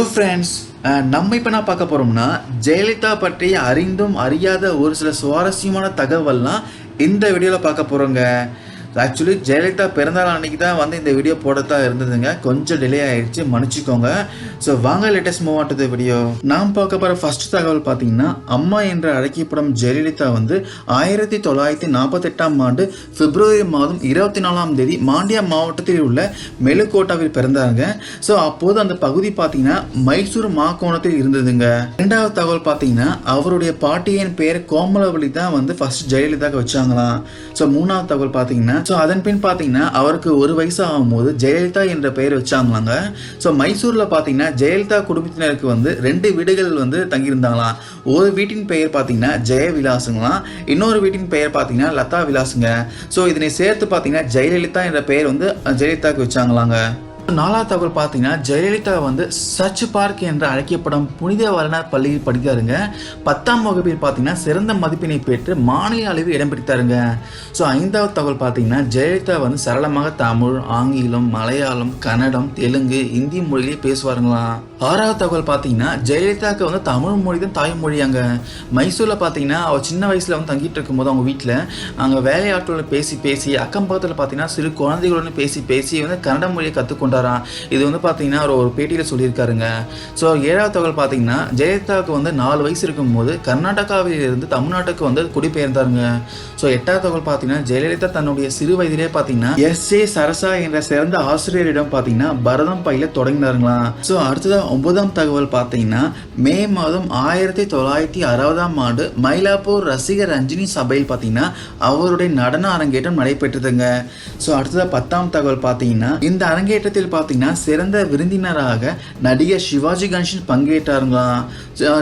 Hello friends நம்ம இப்போ நான் பார்க்க போகிறோம்னா ஜெயலலிதா பற்றி அறிந்தும் அறியாத ஒரு சில சுவாரஸ்யமான தகவல்லாம் இந்த வீடியோவில் பார்க்க போகிறோங்க ஆக்சுவலி ஜெயலலிதா பிறந்தநாள் அன்னைக்கு தான் வந்து இந்த வீடியோ போடத்தான் இருந்ததுங்க. கொஞ்சம் டிலே ஆயிடுச்சு மன்னிச்சுக்கோங்க. ஸோ வாங்க லேட்டஸ்ட் மூவ் ஆட்டு வீடியோ நாம் பார்க்க போகிற ஃபர்ஸ்ட் தகவல் பார்த்தீங்கன்னா அம்மா என்ற அழைக்கப்படும் ஜெயலலிதா வந்து ஆயிரத்தி தொள்ளாயிரத்தி நாற்பத்தெட்டாம் ஆண்டு பிப்ரவரி மாதம் இருபத்தி நாலாம் தேதி மாண்டியா மாவட்டத்தில் உள்ள மெலுக்கோட்டாவில் பிறந்தாங்க. ஸோ அப்போது அந்த பகுதி பார்த்தீங்கன்னா மைசூர் மாக்கோணத்தில் இருந்ததுங்க. இரண்டாவது தகவல் பார்த்தீங்கன்னா அவருடைய பாட்டியின் பேர் கோமலவழி தான் வந்து ஃபர்ஸ்ட் ஜெயலலிதாவுக்கு வச்சாங்களாம். ஸோ மூணாவது தகவல் பார்த்தீங்கன்னா ஸோ அதன் பின் பார்த்தீங்கன்னா அவருக்கு ஒரு வயசு ஆகும்போது ஜெயலலிதா என்ற பெயர் வச்சாங்களாங்க. ஸோ மைசூரில் பார்த்தீங்கன்னா ஜெயலலிதா குடும்பத்தினருக்கு வந்து ரெண்டு வீடுகள் வந்து தங்கியிருந்தாங்களாம். ஒரு வீட்டின் பெயர் பார்த்தீங்கன்னா ஜெய விலாசுங்களாம் இன்னொரு வீட்டின் பெயர் பார்த்தீங்கன்னா லதா விலாசுங்க ஸோ இதனை சேர்த்து பார்த்தீங்கன்னா ஜெயலலிதா என்ற பெயர் வந்து ஜெயலலிதாவுக்கு வச்சாங்களாங்க. நாலாவது தகவல் பார்த்தீங்கன்னா ஜெயலலிதா வந்து சர்ச் பார்க் என்று அழைக்கப்படும் புனித வரணர் பள்ளியில் படித்தாருங்க பத்தாம் வகுப்பில் பார்த்தீங்கன்னா சிறந்த மதிப்பெண்ணை பெற்று மாநில அளவில் இடம் பிடித்தாருங்க. ஸோ ஐந்தாவது தகவல் பார்த்தீங்கன்னா ஜெயலலிதா வந்து சரளமாக தமிழ் ஆங்கிலம் மலையாளம் கன்னடம் தெலுங்கு இந்தி மொழியிலே பேசுவாருங்களாம் ஆறாவது தகவல் பார்த்தீங்கன்னா ஜெயலலிதாவுக்கு வந்து தமிழ் மொழி தான் தாய்மொழியாங்க மைசூரில் பார்த்தீங்கன்னா அவள் சின்ன வயசில் வந்து தங்கிட்டு இருக்கும்போது அவங்க வீட்டில் அங்கே வேலையாட்களோட பேசி பேசி அக்கம் பக்கத்தில் பார்த்தீங்கன்னா சிறு குழந்தைகளோட பேசி பேசி வந்து கன்னட மொழியை கற்றுக்கொண்டார் சொல்கிறாராம் இது வந்து பார்த்தீங்கன்னா அவர் ஒரு பேட்டியில் சொல்லியிருக்காருங்க. ஸோ ஏழாவது தகவல் பார்த்தீங்கன்னா ஜெயலலிதாவுக்கு வந்து நாலு வயசு இருக்கும்போது கர்நாடகாவிலிருந்து தமிழ்நாட்டுக்கு வந்து குடிபெயர்ந்தாருங்க. ஸோ எட்டாவது தகவல் பார்த்தீங்கன்னா ஜெயலலிதா தன்னுடைய சிறு வயதிலே பார்த்தீங்கன்னா எஸ். ஏ. சரசா என்ற சிறந்த ஆசிரியரிடம் பார்த்தீங்கன்னா பரதம் பயில தொடங்கினாருங்களாம். ஸோ அடுத்ததாக ஒன்பதாம் தகவல் பார்த்தீங்கன்னா மே மாதம் ஆயிரத்தி தொள்ளாயிரத்தி அறுபதாம் ஆண்டு மயிலாப்பூர் ரசிகர் ரஞ்சினி சபையில் பார்த்தீங்கன்னா அவருடைய நடன அரங்கேற்றம் நடைபெற்றதுங்க. ஸோ அடுத்ததாக பத்தாம் தகவல் பார்த்தீங்கன்னா இந்த அரங்கேற்றத்தில் பார்த்தீங்கன்னா சிறந்த விருந்தினராக நடிகர் சிவாஜி கணேசன் பங்கேற்றாருங்களாம்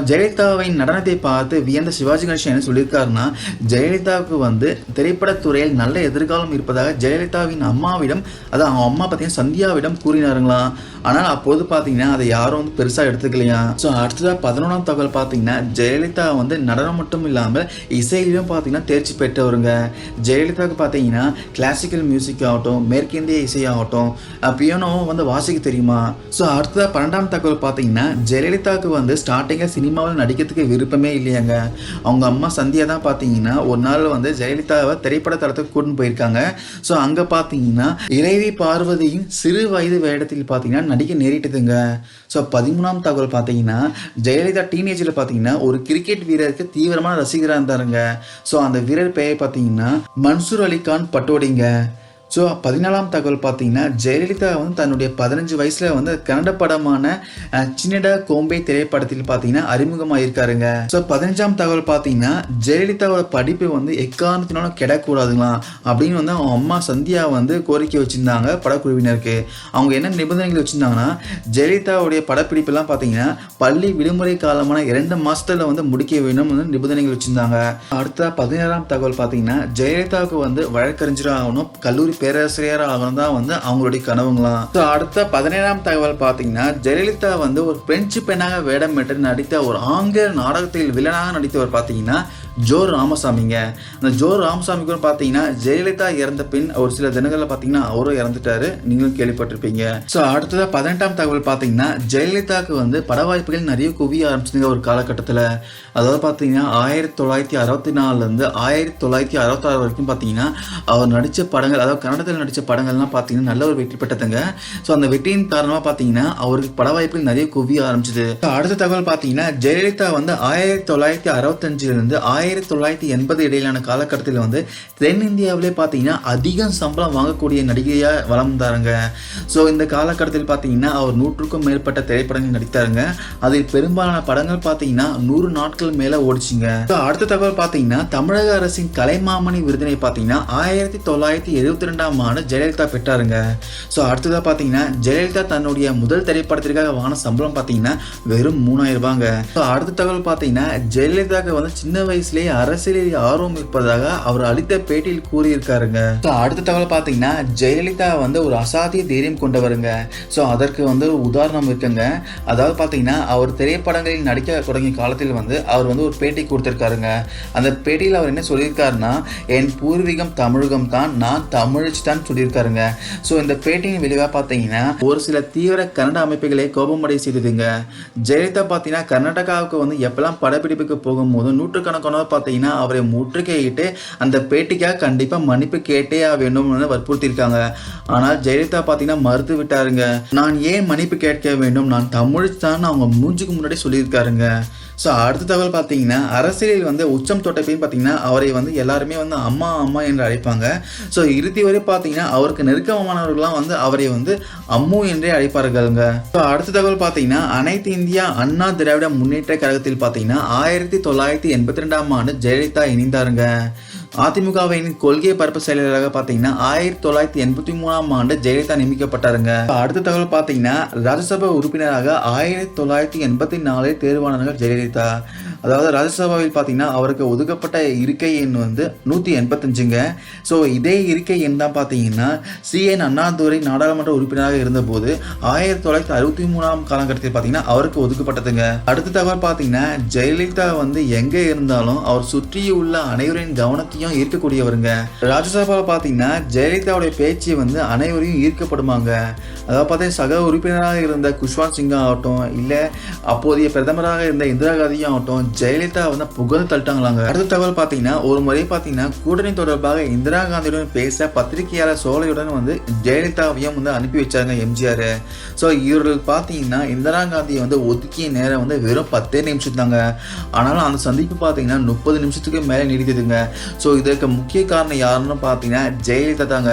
ஜெயலலிதாவின் நடனத்தை பார்த்து வியந்த சிவாஜி கணேசன் என்ன சொல்லியிருக்காருன்னா ஜெயலலிதாவுக்கு வந்து திரைப்படத்துறையில் நல்ல எதிர்காலம் இருப்பதாக ஜெயலலிதாவின் அம்மாவிடம் அதாவது அவங்க அம்மா பார்த்தீங்கன்னா சந்தியாவிடம் கூறினாருங்களாம் ஆனால் அப்போது பார்த்தீங்கன்னா அதை யாரும் வந்து பெருசாக எடுத்துக்கலையா? ஸோ அடுத்ததாக பதினொன்றாம் தகவல் பார்த்தீங்கன்னா ஜெயலலிதா வந்து நடனம் மட்டும் இல்லாமல் இசையிலும் பார்த்தீங்கன்னா தேர்ச்சி பெற்றவருங்க. ஜெயலலிதாவுக்கு பார்த்தீங்கன்னா கிளாசிக்கல் மியூசிக் ஆகட்டும் மேற்கிந்திய இசையாகட்டும் பியானோவும் வந்து வாசிக்க தெரியுமா? ஸோ அடுத்ததாக பன்னெண்டாம் தகவல் பார்த்தீங்கன்னா ஜெயலலிதாவுக்கு வந்து ஸ்டார்டிங்கில் சினிமாவில் நடிக்கிறதுக்கு விருப்பமே இல்லையாங்க. அவங்க அம்மா சந்தியா தான் பார்த்தீங்கன்னா ஒரு நாள் வந்து ஜெயலலிதாவை திரைப்பட தளத்துக்கு கூட்டின்னு போயிருக்காங்க. ஸோ அங்கே பார்த்தீங்கன்னா இறைவி பார்வதியின் சிறு வயது வேடத்தில் பார்த்தீங்கன்னா நடிக்க நேரிட்டதுங்க. ஸோ பதிமூணாம் தகவல் பார்த்தீங்கன்னா ஜெயலலிதா டீனேஜில் பார்த்தீங்கன்னா ஒரு கிரிக்கெட் வீரருக்கு தீவிரமான ரசிகராக இருந்தாருங்க. ஸோ அந்த வீரர் பெயர் பார்த்தீங்கன்னா மன்சூர் அலிகான் பட்டோடிங்க. ஸோ பதினாலாம் தகவல் பார்த்தீங்கன்னா ஜெயலலிதா வந்து தன்னுடைய பதினஞ்சு வயசில் வந்து கன்னட படமான சின்னட சின்னடா கோம்பே திரைப்படத்தில் பார்த்தீங்கன்னா அறிமுகமாக இருக்காருங்க ஸோ பதினஞ்சாம் தகவல் பார்த்தீங்கன்னா ஜெயலலிதாவோட படிப்பு வந்து எக்காரணத்தினாலும் கெடக்கூடாதுங்களாம் அப்படின்னு வந்து அவங்க அம்மா சந்தியா வந்து கோரிக்கை வச்சுருந்தாங்க படக்குழுவினருக்கு. அவங்க என்ன நிபந்தனைகள் வச்சுருந்தாங்கன்னா ஜெயலலிதாவுடைய படப்பிடிப்பெல்லாம் பார்த்தீங்கன்னா பள்ளி விடுமுறை காலமான இரண்டு மாசத்துல வந்து முடிக்க வேணும் வந்து நிபந்தனைகள் வச்சுருந்தாங்க. அடுத்த பதினேழாம் தகவல் பார்த்தீங்கன்னா ஜெயலலிதாவுக்கு வந்து வழக்கறிஞராகணும் கல்லூரி பேராசிரியர் ஆகணும் தான் வந்து அவங்களுடைய கனவுங்களாம். ஸோ அடுத்த பதினேழாம் தகவல் பார்த்தீங்கன்னா ஜெயலலிதா வந்து ஒரு பிரெஞ்சு பெண்ணாக வேடமிட்டு நடித்த ஒரு ஆங்கில நாடகத்தில் வில்லனாக நடித்தவர் பார்த்தீங்கன்னா ஜோ ராமசாமிங்க. அந்த ஜோ ராமசாமி கூட பார்த்தீங்கன்னா ஜெயலலிதா இறந்த பின் ஒரு சில தினங்களில் பார்த்தீங்கன்னா அவரும் இறந்துட்டாரு. நீங்களும் கேள்விப்பட்டிருப்பீங்க. ஸோ அடுத்ததாக பதினெட்டாம் தகவல் பார்த்தீங்கன்னா ஜெயலலிதாவுக்கு வந்து பட வாய்ப்புகள் நிறைய குவிய ஆரம்பிச்சுங்க ஒரு காலகட்டத்தில். அதாவது பார்த்தீங்கன்னா ஆயிரத்தி தொள்ளாயிரத்தி அறுபத்தி நாலுலேருந்து ஆயிரத்தி தொள்ளாயிரத்தி அறுபத்தாறு வரைக்கும் பார்த்தீங்கன்னா அவர் நடித்த படங்கள் அதாவது கன்னடத்தில் நடித்த படங்கள்லாம் பார்த்தீங்கன்னா நல்ல ஒரு வெற்றி பெற்றதுங்க. ஸோ அந்த வெற்றியின் காரணமாக பார்த்தீங்கன்னா அவருக்கு பட வாய்ப்புகள் நிறைய குவிய ஆரம்பிச்சது. அடுத்த தகவல் பார்த்தீங்கன்னா ஜெயலலிதா வந்து ஆயிரத்தி தொள்ளாயிரத்தி அறுபத்தஞ்சிலிருந்து ஆயிரத்தி தொள்ளாயிரத்தி எண்பது இடையிலான காலகட்டத்தில் வந்து தென்னிந்தியாவிலே பார்த்தீங்கன்னா அதிகம் சம்பளம் வாங்கக்கூடிய நடிகையாக வளர்ந்தாருங்க. ஸோ இந்த காலகட்டத்தில் பார்த்தீங்கன்னா அவர் நூற்றுக்கும் மேற்பட்ட திரைப்படங்கள் நடித்தாருங்க. அதில் பெரும்பாலான படங்கள் பார்த்தீங்கன்னா நூறு நாட்கள் மேலே ஓடிச்சுங்க. அடுத்த தகவல் பார்த்தீங்கன்னா தமிழக அரசின் கலைமாமணி விருதினை பார்த்தீங்கன்னா ஆயிரத்தி தொள்ளாயிரத்தி எழுபத்தி ரெண்டு ஆண்டு ஜெயலலிதா பெற்றாருங்க. ஸோ அடுத்ததாக பார்த்தீங்கன்னா ஜெயலலிதா தன்னுடைய முதல் திரைப்படத்திற்காக வாங்கின சம்பளம் பார்த்தீங்கன்னா வெறும் மூணாயிரம் ரூபாங்க. ஸோ அடுத்த தகவல் பார்த்தீங்கன்னா ஜெயலலிதாவுக்கு வந்து சின்ன வயசுலேயே அரசியலில் ஆர்வம் இருப்பதாக அவர் அளித்த பேட்டியில் கூறியிருக்காருங்க. ஸோ அடுத்த தகவல் பார்த்தீங்கன்னா ஜெயலலிதா வந்து ஒரு அசாத்திய தைரியம் கொண்டவருங்க. ஸோ அதற்கு வந்து ஒரு உதாரணம் இருக்குங்க. அதாவது பார்த்தீங்கன்னா அவர் திரைப்படங்களில் நடிக்க தொடங்கிய காலத்தில் வந்து அவர் வந்து ஒரு பேட்டி கொடுத்துருக்காருங்க. அந்த பேட்டியில் அவர் என்ன சொல்லியிருக்காருன்னா என் பூர்வீகம் தமிழகம் தான் நான் தமிழ் தமிழச்சி சொல்லியிருக்காருங்க. ஸோ இந்த பேட்டியின் விளைவாக பார்த்தீங்கன்னா ஒரு சில தீவிர கன்னட அமைப்புகளை கோபமடை செய்ததுங்க. ஜெயலலிதா பார்த்தீங்கன்னா கர்நாடகாவுக்கு வந்து எப்பெல்லாம் படப்பிடிப்புக்கு போகும்போது நூற்றுக்கணக்கானவர் பார்த்தீங்கன்னா அவரை முற்றுகையிட்டு அந்த பேட்டிக்காக கண்டிப்பாக மன்னிப்பு கேட்டே வேண்டும்னு வற்புறுத்தியிருக்காங்க. ஆனால் ஜெயலலிதா பார்த்தீங்கன்னா மறுத்து விட்டாருங்க. நான் ஏன் மன்னிப்பு கேட்க வேண்டும்? நான் தமிழ் தான் அவங்க மூஞ்சுக்கு முன்னாடி சொல்லியிருக்காருங்க. ஸோ அடுத்த தகவல் பார்த்தீங்கன்னா அரசியலில் வந்து உச்சம் தொட்டப்பையும் பார்த்தீங்கன்னா அவரை வந்து எல்லாருமே வந்து அம்மா அம்மா என்று அழைப்பாங்க. ஸோ இறுதி வரை பார்த்தீங்கன்னா அவருக்கு நெருக்கமானவர்கள்லாம் வந்து அவரை வந்து அம்மு என்றே அழைப்பார்கள்ங்க. ஸோ அடுத்த தகவல் பார்த்தீங்கன்னா அனைத்து இந்தியா அண்ணா திராவிட முன்னேற்ற கழகத்தில் பார்த்தீங்கன்னா ஆயிரத்தி தொள்ளாயிரத்தி எண்பத்தி ரெண்டாம் ஆண்டு ஜெயலலிதா இணைந்தாருங்க. அதிமுகவின் கொள்கை பரப்பு செயலாளராக பார்த்தீங்கன்னா ஆயிரத்தி தொள்ளாயிரத்தி எண்பத்தி மூணாம் ஆண்டு ஜெயலலிதா நியமிக்கப்பட்டாருங்க. அடுத்த தகவல் பார்த்தீங்கன்னா ராஜ்யசபா உறுப்பினராக ஆயிரத்தி தொள்ளாயிரத்தி எண்பத்தி நாலில் தேர்வானார்கள் ஜெயலலிதா. அதாவது ராஜ்யசபாவில் பார்த்தீங்கன்னா அவருக்கு ஒதுக்கப்பட்ட இருக்கை எண் வந்து நூற்றி எண்பத்தஞ்சுங்க. ஸோ இதே இருக்கை எண் தான் பார்த்தீங்கன்னா சிஎன் அண்ணாதுரை நாடாளுமன்ற உறுப்பினராக இருந்தபோது ஆயிரத்தி தொள்ளாயிரத்தி அறுபத்தி மூணாம் காலகட்டத்தில் பார்த்தீங்கன்னா அவருக்கு ஒதுக்கப்பட்டதுங்க. அடுத்த தகவல் பார்த்தீங்கன்னா ஜெயலலிதா வந்து எங்கே இருந்தாலும் அவர் சுற்றியுள்ள அனைவரின் கவனத்தையும் ஈர்க்கக்கூடியவருங்க. ராஜ்யசபாவில் பார்த்தீங்கன்னா ஜெயலலிதாவுடைய பேச்சு வந்து அனைவரையும் ஈர்க்கப்படுமாங்க. அதாவது பார்த்தீங்கன்னா சக உறுப்பினராக இருந்த குஷ்வாந்த் சிங்கா ஆகட்டும் இல்லை அப்போதைய பிரதமராக இருந்த இந்திரா காந்தியும் ஆகட்டும் ஜெயலலிதா வந்து புகழ் தள்ளிட்டாங்களாங்க. அடுத்த தகவல் பார்த்தீங்கன்னா ஒரு முறை பார்த்தீங்கன்னா கூட்டணி தொடர்பாக இந்திரா காந்தியுடன் பேச பத்திரிகையாளர் சோலையுடன் வந்து ஜெயலலிதாவையும் வந்து அனுப்பி வச்சாங்க எம்ஜிஆர். ஸோ இவர்கள் பார்த்தீங்கன்னா இந்திரா காந்தியை வந்து ஒதுக்கிய நேரம் வந்து வெறும் பத்தே நிமிஷம் தாங்க ஆனாலும் அந்த சந்திப்பு பார்த்தீங்கன்னா முப்பது நிமிஷத்துக்கு மேலே நீடித்ததுங்க ஸோ இதற்கு முக்கிய காரணம் யாருன்னு பார்த்தீங்கன்னா ஜெயலலிதா தாங்க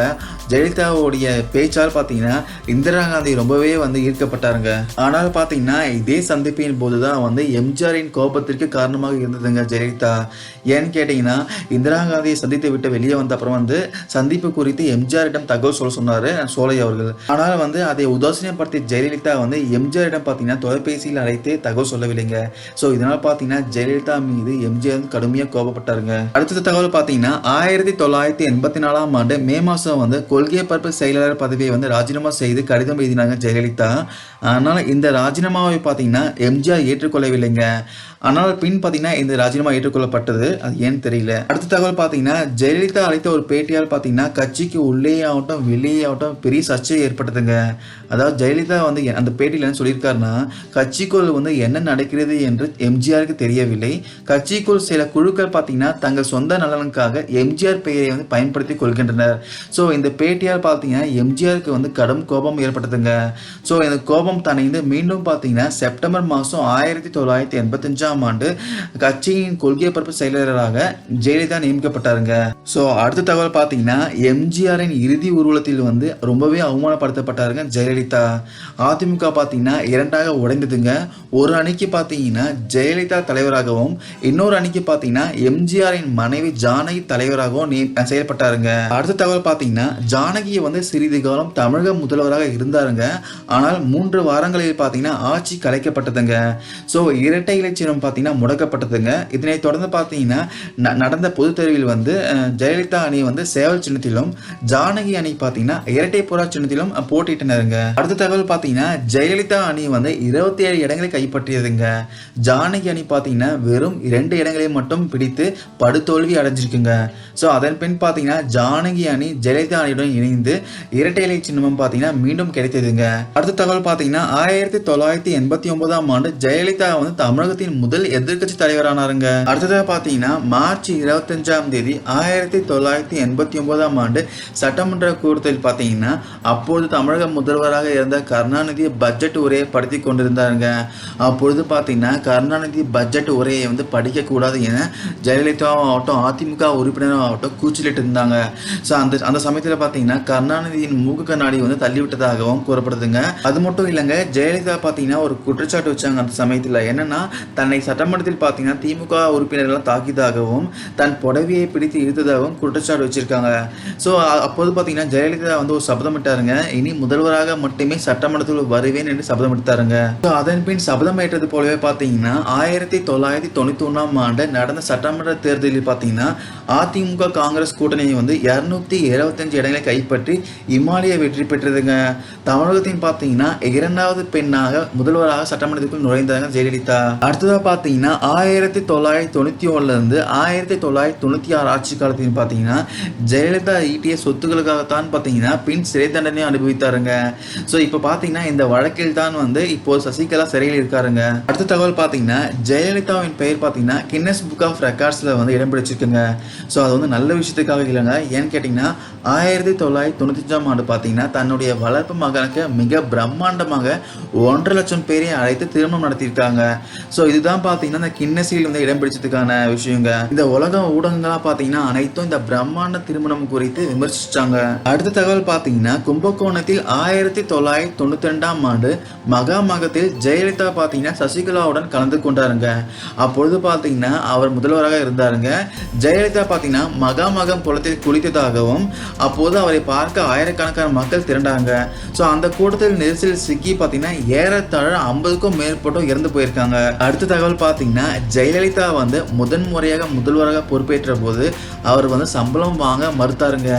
ஜெயலலிதாவுடைய பேச்சால் பார்த்தீங்கன்னா இந்திரா காந்தி ரொம்பவே வந்து ஈர்க்கப்பட்டாருங்க. ஆனால் பார்த்தீங்கன்னா இதே சந்திப்பின் போது தான் வந்து எம்ஜிஆரின் கோபத்திற்கு காரணமாக இருந்ததுங்க ஜெயலலிதா. ஏன்னு கேட்டிங்கன்னா இந்திரா காந்தியை சந்தித்து விட்டு வெளியே வந்த அப்புறம் வந்து சந்திப்பு குறித்து எம்ஜிஆரிடம் தகவல் சொல்ல சொன்னார் சோலை அவர்கள். ஆனால் வந்து அதை உதாசீனப்படுத்திய ஜெயலலிதா வந்து எம்ஜிஆரிடம் பார்த்தீங்கன்னா தொலைபேசியில் அழைத்து தகவல் சொல்லவில்லைங்க. ஸோ இதனால் பார்த்தீங்கன்னா ஜெயலலிதா மீது எம்ஜிஆர் வந்து கடுமையாக கோபப்பட்டாருங்க. அடுத்த தகவல் பார்த்தீங்கன்னா ஆயிரத்தி தொள்ளாயிரத்தி எண்பத்தி நாலாம் ஆண்டு மே மாதம் வந்து கொள்கை பரப்பு செயலாளர் பதவியை வந்து ராஜினாமா செய்து கடிதம் எழுதினாங்க ஜெயலலிதா. ஆனால் இந்த ராஜினாமாவை பார்த்தீங்கன்னா எம்ஜிஆர் ஏற்றுக்கொள்ளவில்லைங்க. ஆனால் பின் பார்த்தீங்கன்னா இந்த ராஜினாமா ஏற்றுக்கொள்ளப்பட்டது. அது ஏன்னு தெரியல. அடுத்த தகவல் பார்த்தீங்கன்னா ஜெயலலிதா அளித்த ஒரு பேட்டியால் பார்த்தீங்கன்னா கட்சிக்கு உள்ளே ஆகட்டும் வெளியே ஆகட்டும் பெரிய சர்ச்சை ஏற்பட்டதுங்க. அதாவது ஜெயலலிதா வந்து அந்த பேட்டியில் என்ன சொல்லியிருக்காருன்னா கட்சிக்குள் வந்து என்ன நடக்கிறது என்று எம்ஜிஆருக்கு தெரியவில்லை. கட்சிக்குள் சில குழுக்கள் பார்த்தீங்கன்னா தங்கள் சொந்த நலனுக்காக எம்ஜிஆர் பெயரை வந்து பயன்படுத்தி கொள்கின்றனர். ஸோ இந்த பேட்டியால் பார்த்தீங்கன்னா எம்ஜிஆருக்கு வந்து கடும் கோபம் ஏற்பட்டதுங்க. ஸோ இந்த கோபம் தனிந்து மீண்டும் பார்த்தீங்கன்னா செப்டம்பர் மாதம் ஆயிரத்தி தொள்ளாயிரத்தி எண்பத்தஞ்சாம் ஆண்டு கட்சியின் கொள்கை பரப்பு செயலாளராக ஜெயலலிதா நியமிக்கப்பட்டாருங்க. ஸோ அடுத்த தகவல் பார்த்தீங்கன்னா எம்ஜிஆரின் இறுதி ஊர்வலத்தில் வந்து ரொம்பவே அவமானப்படுத்தப்பட்டாருங்க ஜெயலலிதா. அதிமுக பார்த்தீங்கன்னா இரண்டாக உடைந்ததுங்க. ஒரு அணிக்கு பார்த்தீங்கன்னா ஜெயலலிதா தலைவராகவும் இன்னொரு அணிக்கு பார்த்தீங்கன்னா எம்ஜிஆரின் மனைவி ஜானகி தலைவராகவும் செயல்பட்டாருங்க. அடுத்த தகவல் பார்த்தீங்கன்னா ஜானகியை வந்து சிறிது காலம் தமிழக முதல்வராக இருந்தாருங்க. ஆனால் மூன்று வாரங்களில் பார்த்தீங்கன்னா ஆட்சி கலைக்கப்பட்டதுங்க. ஸோ இரட்டை இலை சின்னம் பார்த்தீங்கன்னா முடக்கப்பட்டதுங்க. இதனை தொடர்ந்து பார்த்தீங்கன்னா ந- நடந்த பொதுத் தேர்வில் வந்து ஜெயலலிதா அணி வந்து சேவல் சின்னத்திலும் ஜானகி அணி பார்த்தீங்கன்னா இரட்டை புறா சின்னத்திலும் போட்டிட்டனருங்க போட்டியிட்டனருங்க. அடுத்த தகவல் பார்த்தீங்கன்னா ஜெயலலிதா அணி வந்து இருபத்தி ஏழு இடங்களை கைப்பற்றியதுங்க. ஜானகி அணி பார்த்தீங்கன்னா வெறும் இரண்டு இடங்களை மட்டும் பிடித்து படுதோல்வி அடைஞ்சிருக்குங்க. ஸோ அதன் பின் பார்த்தீங்கன்னா ஜானகி அணி ஜெயலலிதா அணியுடன் இணைந்து இரட்டை இலை சின்னமும் பார்த்தீங்கன்னா மீண்டும் கிடைத்ததுங்க. அடுத்த தகவல் பார்த்தீங்கன்னா ஆயிரத்தி தொள்ளாயிரத்தி எண்பத்தி ஒன்பதாம் ஆண்டு ஜெயலலிதா வந்து தமிழகத்தின் முதல் எதிர்க்கட்சி தலைவரானாருங்க. அடுத்ததாக பார்த்தீங்கன்னா மார்ச் இருபத்தஞ்சாம் தேதி ஆயிரத்தி தொள்ளாயிரத்தி எண்பத்தி ஒன்பதாம் ஆண்டு சட்டமன்ற கூட்டத்தில் பார்த்தீங்கன்னா அப்பொழுது தமிழக முதல்வராக இருந்த கருணாநிதி பட்ஜெட் உரையை படுத்தி கொண்டிருந்தாருங்க. அப்பொழுது பார்த்தீங்கன்னா கருணாநிதி பட்ஜெட் உரையை வந்து படிக்கக்கூடாது என ஜெயலலிதாவும் ஆகட்டும் அதிமுக உறுப்பினரும் ஆகட்டும் கூச்சலிட்டு இருந்தாங்க. ஸோ அந்த அந்த சமயத்தில் பார்த்தீங்கன்னா கருணாநிதியின் மூக்கு கண்ணாடி வந்து தள்ளிவிட்டதாகவும் கூறப்படுதுங்க. அது மட்டும் இல்லைங்க ஜெயலலிதா பார்த்தீங்கன்னா ஒரு குற்றச்சாட்டு வச்சாங்க அந்த சமயத்தில். என்னன்னா தன்னை சட்டமன்றத்தில் பார்த்தீங்கன்னா திமுக உறுப்பினர்கள்லாம் தாக்கியதாகவும் தன் புடவையை பிடித்து இழுத்ததாகவும் குற்றச்சாட்டு வச்சிருக்காங்க. ஸோ அப்போது பார்த்தீங்கன்னா ஜெயலலிதா வந்து ஒரு சபதம் விட்டாருங்க இனி முதல்வராக மட்டுமே சட்டமன்றத்தில் வருவேன் என்று சபதம் எடுத்தாருங்க ஸோ அதன் பின் சபதம் ஏற்றது போலவே பார்த்தீங்கன்னா ஆயிரத்தி தொள்ளாயிரத்தி தொண்ணூத்தி ஒன்றாம் ஆண்டு நடந்த சட்டமன்ற தேர்தலில் பார்த்தீங்கன்னா அதிமுக காங்கிரஸ் கூட்டணி வந்து இரநூத்தி இருபத்தஞ்சு இடங்களை கைப்பற்றி இமாலய வெற்றி பெற்றதுங்க. தமிழகத்தையும் பார்த்தீங்கன்னா இரண்டாவது பெண்ணாக முதல்வராக சட்டமன்றத்துக்குள் நுழைந்தாங்க ஜெயலலிதா. அடுத்ததாக பார்த்தீங்கன்னா ஆயிரத்தி தொள்ளாயிரத்தி தொண்ணூற்றி ஒன்றுலேருந்து ஆயிரத்தி தொள்ளாயிரத்தி தொண்ணூற்றி ஆறு ஆட்சி காலத்தில் பார்த்தீங்கன்னா ஜெயலலிதா ஈட்டிய சொத்துக்களுக்காகத்தான் பார்த்தீங்கன்னா பின் சிறை தண்டனை அனுபவித்தாருங்க. ஸோ இப்போ பார்த்தீங்கன்னா இந்த வழக்கில் தான் வந்து இப்போ சசிகலா சிறையில் இருக்காருங்க. அடுத்த தகவல் பார்த்தீங்கன்னா ஜெயலலிதாவின் பெயர் பார்த்தீங்கன்னா கின்னஸ் புக் ஆஃப் ரெக்கார்ட்ஸில் வந்து இடம் பிடிச்சிருக்குங்க. ஸோ அது வந்து நல்ல விஷயத்துக்காக இல்லைங்க. ஏன்னு கேட்டிங்கன்னா ஆயிரத்தி தொள்ளாயிரத்தி தொண்ணூத்தஞ்சாம் ஆண்டு பார்த்தீங்கன்னா தன்னுடைய வளர்ப்பு மகனுக்கு மிக பிரம்மாண்டமாக ஒன்றரை லட்சம் பேரை அழைத்து திருமணம் நடத்தியிருக்காங்க. ஸோ இதுதான் இதெல்லாம் பார்த்தீங்கன்னா இந்த கிண்ணசியில் வந்து இடம் பிடிச்சதுக்கான விஷயங்க. இந்த உலக ஊடகங்களா பார்த்தீங்கன்னா அனைத்தும் இந்த பிரம்மாண்ட திருமணம் குறித்து விமர்சிச்சாங்க. அடுத்த தகவல் பார்த்தீங்கன்னா கும்பகோணத்தில் ஆயிரத்தி தொள்ளாயிரத்தி தொண்ணூத்தி ரெண்டாம் ஆண்டு மகா மகத்தில் ஜெயலலிதா பார்த்தீங்கன்னா சசிகலாவுடன் கலந்து கொண்டாருங்க. அப்பொழுது பார்த்தீங்கன்னா அவர் முதல்வராக இருந்தாருங்க. ஜெயலலிதா பார்த்தீங்கன்னா மகாமகம் குளத்தில் குளித்ததாகவும் அப்போது அவரை பார்க்க ஆயிரக்கணக்கான மக்கள் திரண்டாங்க. ஸோ அந்த கூட்டத்தில் நெரிசல் சிக்கி பார்த்தீங்கன்னா ஏறத்தாழ ஐம்பதுக்கும் மேற்பட்டோர் இறந்து போயிருக்காங்க. அடுத்த தகவல் பார்த்தீங்கன்னா ஜெயலலிதா வந்து முதன் முறையாக முதல்வராக பொறுப்பேற்ற போது அவர் வந்து சம்பளம் வாங்க மறுத்தாருங்க.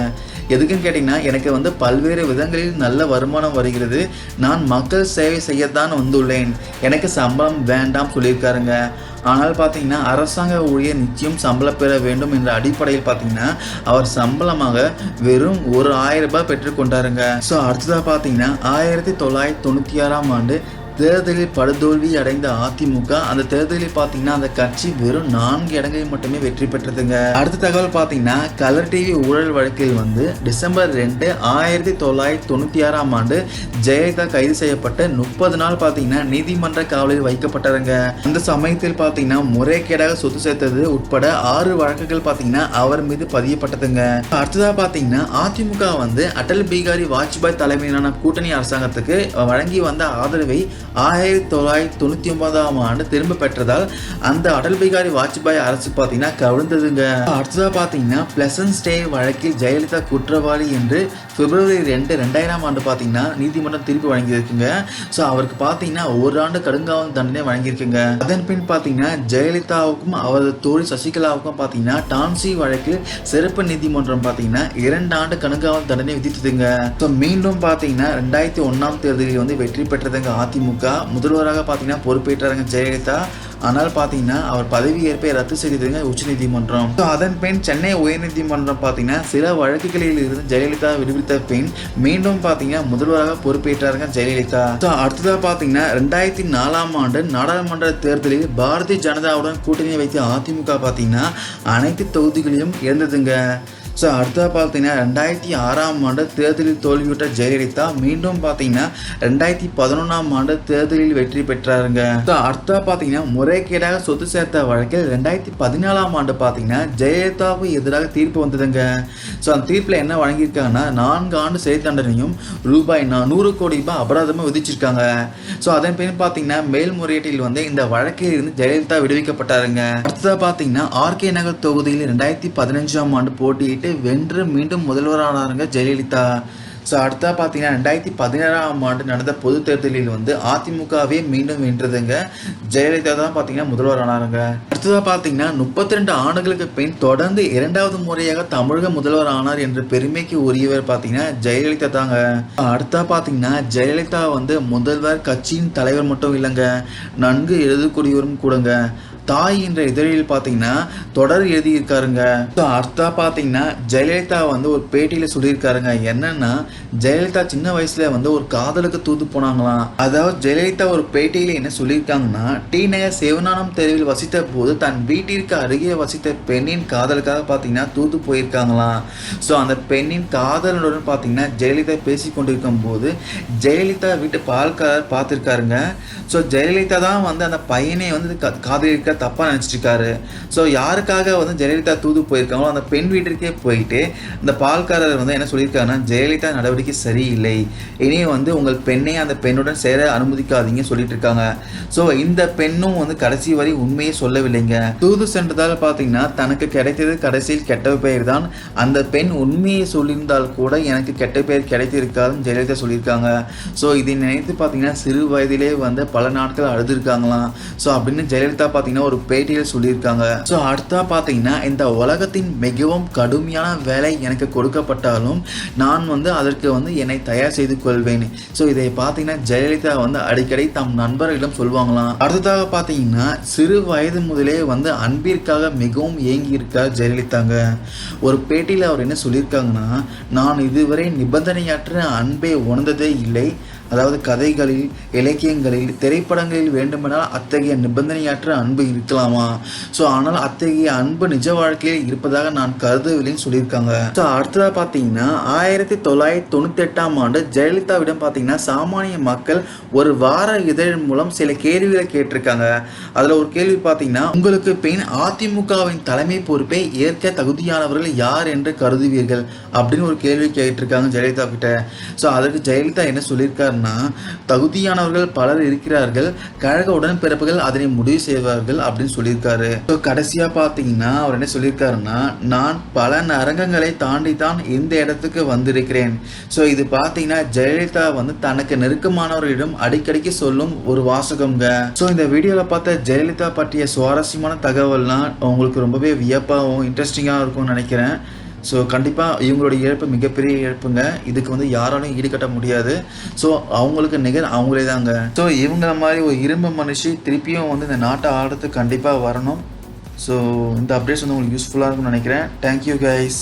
எதுக்குன்னு கேட்டிங்கன்னா எனக்கு வந்து பல்வேறு விதங்களில் நல்ல வருமானம் வருகிறது. நான் மக்கள் சேவை செய்யத்தான் வந்துள்ளேன். எனக்கு சம்பளம் வேண்டாம் சொல்லியிருக்காருங்க. ஆனால் பார்த்தீங்கன்னா அரசாங்க ஊழியர் நிச்சயம் சம்பளம் பெற வேண்டும் என்ற அடிப்படையில் பார்த்தீங்கன்னா அவர் சம்பளமாக வெறும் ஒரு ஆயிரம் ரூபாய் பெற்றுக்கொண்டாருங்க ஸோ அடுத்ததாக பார்த்தீங்கன்னா ஆயிரத்தி தொள்ளாயிரத்தி தொண்ணூற்றி ஆறாம் ஆண்டு தேர்தலில் படுதோல்வி அடைந்த அதிமுக அந்த தேர்தலில் பார்த்தீங்கன்னா அந்த கட்சி வெறும் நான்கு இடங்களில் மட்டுமே வெற்றி பெற்றதுங்க. அடுத்த தகவல் பார்த்தீங்கன்னா கலர் டிவி ஊழல் வழக்கில் வந்து டிசம்பர் ரெண்டு ஆயிரத்தி தொள்ளாயிரத்தி தொண்ணூற்றி ஆறாம் ஆண்டு ஜெயலலிதா கைது செய்யப்பட்டு முப்பது நாள் பார்த்தீங்கன்னா நீதிமன்ற காவலில் வைக்கப்பட்டாருங்க. அந்த சமயத்தில் பார்த்தீங்கன்னா முறைகேடாக சொத்து சேர்த்தது உட்பட ஆறு வழக்குகள் பார்த்தீங்கன்னா அவர் மீது பதியப்பட்டதுங்க. அடுத்ததாக பார்த்தீங்கன்னா அதிமுக வந்து அடல் பிகாரி வாஜ்பாய் தலைமையிலான கூட்டணி அரசாங்கத்துக்கு வழங்கி வந்த ஆதரவை ஆயிரத்தி தொள்ளாயிரத்தி தொண்ணூற்றி ஒன்பதாம் ஆண்டு திரும்ப பெற்றதால் அந்த அடல் பிகாரி வாஜ்பாய் அரசு பார்த்தீங்கன்னா கவிழ்ந்ததுங்க. அடுத்ததாக பார்த்தீங்கன்னா பிளசன்ட் ஸ்டே வழக்கில் ஜெயலலிதா குற்றவாளி என்று பிப்ரவரி ரெண்டு ரெண்டாயிரம் ஆண்டு பார்த்தீங்கன்னா நீதிமன்றம் தீர்ப்பு வழங்கியிருக்குங்க. ஸோ அவருக்கு பார்த்தீங்கன்னா ஒரு ஆண்டு கடுங்காவல் தண்டனை வழங்கியிருக்குங்க. அதன் பின் பார்த்தீங்கன்னா ஜெயலலிதாவுக்கும் அவரது தோழி சசிகலாவுக்கும் பார்த்தீங்கன்னா டான்சி வழக்கில் சிறப்பு நீதிமன்றம் பார்த்தீங்கன்னா இரண்டு ஆண்டு கடுங்காவல் தண்டனை விதித்ததுங்க. ஸோ மீண்டும் பார்த்தீங்கன்னா ரெண்டாயிரத்தி ஒன்றாம் தேர்தலில் வந்து வெற்றி பெற்றதுங்க அதிமுக. முதல்வராக பார்த்தீங்கன்னா பொறுப்பேற்றாருங்க ஜெயலலிதா. ஆனால் பார்த்தீங்கன்னா அவர் பதவியேற்பை ரத்து செய்ததுங்க உச்சநீதிமன்றம். ஸோ அதன் பின் சென்னை உயர்நீதிமன்றம் பார்த்தீங்கன்னா சில வழக்குகளில் இருந்து ஜெயலலிதா விடுவித்த பின் மீண்டும் பார்த்தீங்கன்னா முதல்வராக பொறுப்பேற்றாருங்க ஜெயலலிதா. ஸோ அடுத்ததாக பார்த்தீங்கன்னா ரெண்டாயிரத்தி நாலாம் ஆண்டு நாடாளுமன்ற தேர்தலில் பாரதிய ஜனதாவுடன் கூட்டணி வைத்த அதிமுக பார்த்தீங்கன்னா அனைத்து தொகுதிகளையும் இருந்ததுங்க ஸோ அடுத்ததாக பார்த்தீங்கன்னா ரெண்டாயிரத்தி ஆறாம் ஆண்டு தேர்தலில் தோல்வியுற்ற ஜெயலலிதா மீண்டும் பார்த்தீங்கன்னா ரெண்டாயிரத்தி பதினொன்றாம் ஆண்டு தேர்தலில் வெற்றி பெற்றாருங்க. ஸோ அடுத்ததாக பார்த்தீங்கன்னா முறைகேடாக சொத்து சேர்த்த வழக்கில் ரெண்டாயிரத்தி பதினாலாம் ஆண்டு பார்த்தீங்கன்னா ஜெயலலிதாவுக்கு எதிராக தீர்ப்பு வந்ததுங்க. ஸோ அந்த தீர்ப்பில் என்ன வழங்கியிருக்காங்கன்னா நான்கு ஆண்டு சிறை தண்டனையும் ரூபாய் நூறு கோடி ரூபாய் அபராதமும் விதிச்சிருக்காங்க. ஸோ அதன் பின் பார்த்தீங்கன்னா மேல்முறையீட்டில் வந்து இந்த வழக்கில் இருந்து ஜெயலலிதா விடுவிக்கப்பட்டாருங்க. அடுத்ததாக பார்த்தீங்கன்னா ஆர்கே நகர் தொகுதியில் ரெண்டாயிரத்தி பதினஞ்சாம் ஆண்டு போட்டியிட்டு வென்று மீண்டும் முதல்வரானாருங்க ஜெயலலிதா. ஸோ அடுத்தா பார்த்தீங்கன்னா ரெண்டாயிரத்தி பதினேழாம் ஆண்டு நடந்த பொது தேர்தலில் வந்து அதிமுகவே மீண்டும் வென்றதுங்க ஜெயலலிதா தான் பார்த்தீங்கன்னா முதல்வர் ஆனாருங்க அடுத்ததாக பார்த்தீங்கன்னா முப்பத்தி ரெண்டு ஆண்டுகளுக்கு பின் தொடர்ந்து இரண்டாவது முறையாக தமிழக முதல்வர் ஆனார் என்ற பெருமைக்கு உரியவர் பார்த்தீங்கன்னா ஜெயலலிதா தாங்க. அடுத்தா பார்த்தீங்கன்னா ஜெயலலிதா வந்து முதல்வர் கட்சியின் தலைவர் மட்டும் இல்லைங்க நன்கு எழுதக்கூடியவரும் கூடங்க. தாய் என்ற இதழில் பார்த்தீங்கன்னா தொடர் எழுதியிருக்காருங்க. ஸோ அடுத்தா பார்த்தீங்கன்னா ஜெயலலிதா வந்து ஒரு பேட்டியில் சொல்லியிருக்காருங்க. என்னன்னா ஜெயலலிதா சின்ன வயசுல வந்து ஒரு காதலுக்கு தூது போனாங்களாம். அதாவது ஜெயலலிதா ஒரு பேட்டியில் என்ன சொல்லியிருக்காங்கன்னா டி நகர் சிவனானம் தெருவில் வசித்த போது தன் வீட்டிற்கு அருகே வசித்த பெண்ணின் காதலுக்காக பார்த்தீங்கன்னா தூது போயிருக்காங்களாம். ஸோ அந்த பெண்ணின் காதலனுடன் பார்த்தீங்கன்னா ஜெயலலிதா பேசி கொண்டிருக்கும் போது ஜெயலலிதா வீட்டு பால்காரர் பார்த்துருக்காருங்க. ஸோ ஜெயலலிதா தான் வந்து அந்த பையனை வந்து கா- காதலிக்க தப்பாக நினச்சிட்டு இருக்காரு ஸோ யாருக்காக வந்து ஜெயலலிதா தூது போயிருக்காங்களோ அந்த பெண் வீட்டிற்கே போயிட்டு இந்த பால்காரர் வந்து என்ன சொல்லியிருக்காருன்னா ஜெயலலிதா நடவடிக்கை சரியில்லை. இனியும் வந்து உங்கள் பெண்ணை அந்த பெண்ணுடன் சேர அனுமதிக்காதீங்க சொல்லிட்டு இருக்காங்க ஸோ இந்த பெண்ணும் வந்து கடைசி வரை உண்மையை சொல்லவில்லைங்க. தூது சென்றதால் பார்த்தீங்கன்னா தனக்கு கிடைத்தது கடைசியில் கெட்ட பெயர் தான். அந்த பெண் உண்மையை சொல்லியிருந்தால் கூட எனக்கு கெட்ட பெயர் கிடைத்திருக்காதுன்னு ஜெயலலிதா சொல்லியிருக்காங்க. ஸோ இதை நினைத்து பார்த்தீங்கன்னா சிறு வயதிலே வந்து பல நாட்கள் அழுதுருக்காங்களாம். ஸோ அப்படின்னு ஜெயலலிதா பார்த்தீங்கன்னா ஒரு பேட்டியில் சொல்லியிருக்காங்க. ஸோ அடுத்தா பார்த்தீங்கன்னா இந்த உலகத்தின் மிகவும் கடுமையான வேலை எனக்கு கொடுக்கப்பட்டாலும் நான் வந்து அதற்கு வந்து என்னை தயார் செய்து கொள்வேன். ஸோ இதை பார்த்தீங்கன்னா ஜெயலலிதா வந்து அடிக்கடி தம் நண்பர்களிடம் சொல்லுவாங்களாம் அடுத்ததாக பார்த்தீங்கன்னா சிறு வயது முதலே வந்து அன்பிற்காக மிகவும் ஏங்கியிருக்கார் ஜெயலலிதாங்க. ஒரு பேட்டியில் அவர் என்ன சொல்லியிருக்காங்கன்னா நான் இதுவரை நிபந்தனையற்ற அன்பை உணர்ந்ததே இல்லை. அதாவது கதைகளில் இலக்கியங்களில் திரைப்படங்களில் வேண்டுமென்றால் அத்தகைய நிபந்தனையற்ற அன்பு இருக்கலாமா? ஸோ ஆனால் அத்தகைய அன்பு நிஜ வாழ்க்கையில் இருப்பதாக நான் கருதவில்லைன்னு சொல்லியிருக்காங்க. ஸோ அடுத்ததாக பார்த்தீங்கன்னா ஆயிரத்தி தொள்ளாயிரத்தி தொண்ணூற்றி எட்டாம் ஆண்டு ஜெயலலிதாவிடம் பார்த்தீங்கன்னா சாமானிய மக்கள் ஒரு வார இதழ் மூலம் சில கேள்விகளை கேட்டிருக்காங்க. அதில் ஒரு கேள்வி பார்த்தீங்கன்னா உங்களுக்கு பின் அதிமுகவின் தலைமை பொறுப்பை ஏற்க தகுதியானவர்கள் யார் என்று கருதுவீர்கள்? அப்படின்னு ஒரு கேள்வி கேட்டிருக்காங்க ஜெயலலிதா கிட்ட. ஸோ அதற்கு ஜெயலலிதா என்ன சொல்லியிருக்காருன்னா தகுதியானவர்கள் பலர் இருக்கிறார்கள் கழக உடன்பிறப்புகள் அதனை முடிவு செய்வார்கள் அப்படின்னு சொல்லியிருக்காரு. ஸோ கடைசியாக பார்த்தீங்கன்னா அவர் என்ன சொல்லியிருக்காருன்னா நான் பல நரங்கங்களை தாண்டி தான் இந்த இடத்துக்கு வந்திருக்கிறேன். ஸோ இது பார்த்தீங்கன்னா ஜெயலலிதா வந்து தனக்கு நெருக்கமானவர்களிடம் அடிக்கடிக்கு சொல்லும் ஒரு வாசகம்ங்க. ஸோ இந்த வீடியோவில் பார்த்த ஜெயலலிதா பற்றிய சுவாரஸ்யமான தகவல்லாம் உங்களுக்கு ரொம்பவே வியப்பாகவும் இன்ட்ரெஸ்டிங்காக இருக்கும்னு நினைக்கிறேன். ஸோ கண்டிப்பாக இவங்களோட இழப்பு மிகப்பெரிய இழப்புங்க. இதுக்கு வந்து யாராலையும் ஈடுகட்ட முடியாது. ஸோ அவங்களுக்கு நிகர் அவங்களே தாங்க. ஸோ இவங்கள மாதிரி ஒரு இரும்பு மனுஷி திருப்பியும் வந்து இந்த நாட்டை ஆடுறதுக்கு கண்டிப்பாக வரணும். ஸோ இந்த அப்டேட்ஸ் வந்து உங்களுக்கு யூஸ்ஃபுல்லாக இருக்கும்னு நினைக்கிறேன். Thank you guys